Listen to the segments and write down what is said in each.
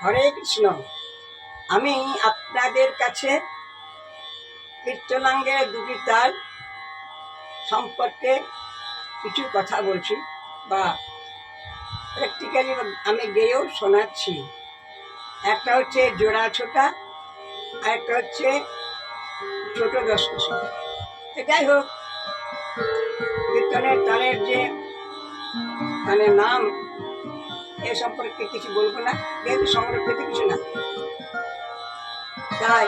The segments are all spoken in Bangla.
হরে কৃষ্ণ। আমি আপনাদের কাছে কীর্তনাঙ্গের দুটি তাল সম্পর্কে কিছু কথা বলছি বা প্র্যাকটিক্যালি আমি গেয়েও শোনাচ্ছি। একটা হচ্ছে জোড়া ছোটা, আর একটা হচ্ছে ছোট দশ যাই হোক, কীর্তনের তালের যে মানে নাম এ সম্পর্কে কিছু বলব না, যেহেতু সংরক্ষিত কিছু না। তাই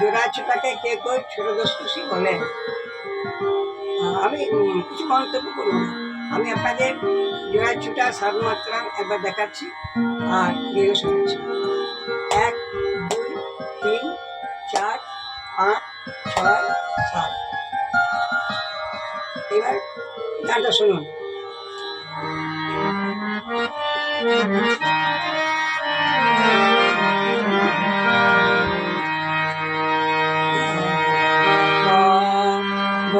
জোড়া কে কেউ ছোট দোষ বলে আমি কিছু মন্তব্য করব না। আমি আপনাদের জোড়া ছোটা সাবমাত্রা একবার দেখাচ্ছি আর গেয়ে শোনাচ্ছি। এক, দুই, তিন, চার, পাঁচ, ছয়, সাত। এবার গানটা শুনুন।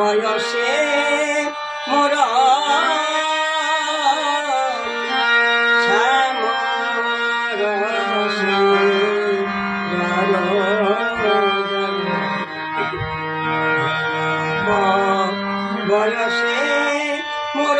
বয়সে মোর বয়সে মোর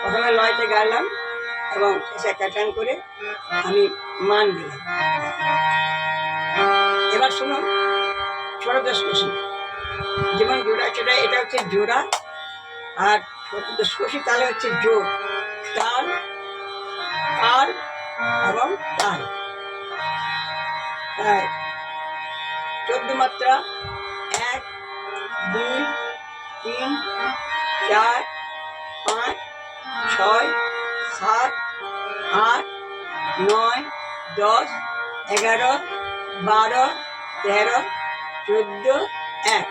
প্রথমে লয়তে গাইলাম এবং শেষে একটা টান করে আমি মান দিলাম। এবার শুনুন, ছোট দশ কষি যেমন জোড়া ছোটা এটা হচ্ছে জোড়া, আর ছোট দশ কষি তাহলে হচ্ছে জোর। তাল তাল এবং তাল তাই চোদ্দ মাত্রা, এক, দুই, তিন, চার, পাঁচ, ছয়, সাত, আট, নয়, দশ, এগারো, বারো, তেরো, চোদ্দ, এক।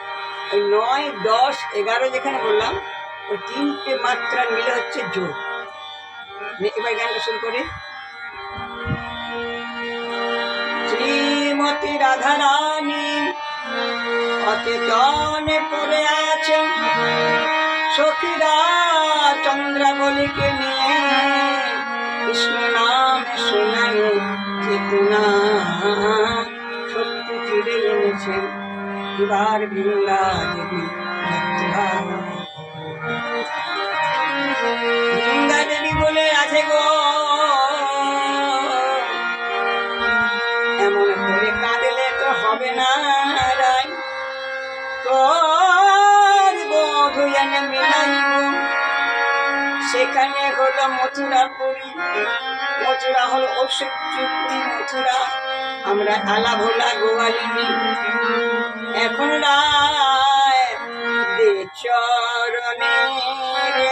নয়, দশ, এগারো যেখানে বললাম, ওই তিনটে মাত্রা মিলে হচ্ছে জোর এবার গানটা শুরু করি। শ্রীমতী রাধারানী, অচেতনে পড়ে আছেন সখীরা চন্দ্রাবলীকে নিয়ে কৃষ্ণ নাম শোনায় চেতনা সত্যি ফিরে এনেছেন এবার বৃন্দা দেবী বৃন্দা দেবী বলে আছে গো। এমন করে কাঁদলে তো হবে না রাই তোর সেখানে হলো মথুরা পুরী। মথুরা হলো অসহ্যপুরী মথুরা। আমরা আলা ভোলা গোয়ালিনী এখন রায় চরণে রে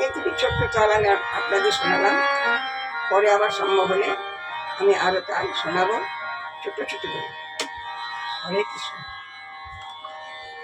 এইটুকু ছোট্ট চালানে আপনাদের শোনালাম। পরে আবার সম্ভব হলে আমি আরও তাই শোনাবো। ছোট ছোট করে। অনেক কৃষ্ণ।